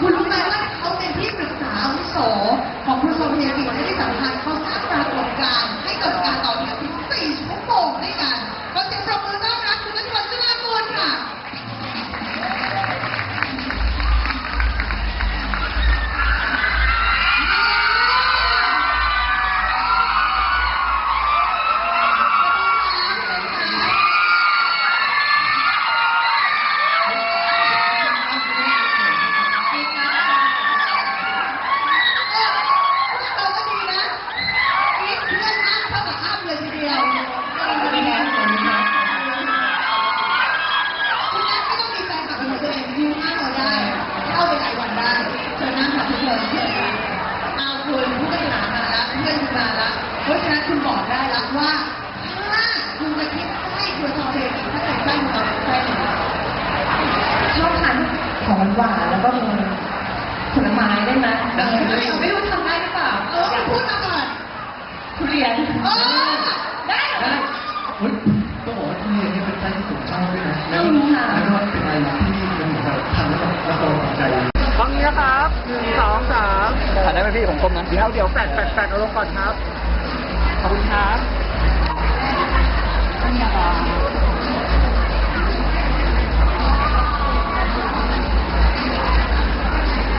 คุณรู้ไหมว่าเขาเป็นที่ปรึกษาอาวุโสของคุณโรงพยาบาลที่ด้สัมพันเขาสร้างปรากฏการณ์ให้กับ คุณมาละเพราะฉะนั้นคุณบอกได้แล้วว่า ถ้าคุณจะคิดใต้ตัวทำเพลงถ้าแต่งได้คุณทำได้ชอบทานของหวานแล้วก็มีผลไม้ได้ไหมไม่รู้ทำได้หรือเปล่า เออพูดมาก่อนทุเรียนได้ได้ต้องบอกว่าทุเรียนนี่เป็นไส้ที่ผมชอบด้วยนะแล้วแล้วก็เป็นอะไรที่เป็นแบบทำแล้วเราตกใจฟังนี้นะครับหนึ่งสองสาม ถ่ายได้ไหมพี่ผมคมนะเดี๋ยวเดี๋ยวแปดแปดแปดเอาลงก่อนครับ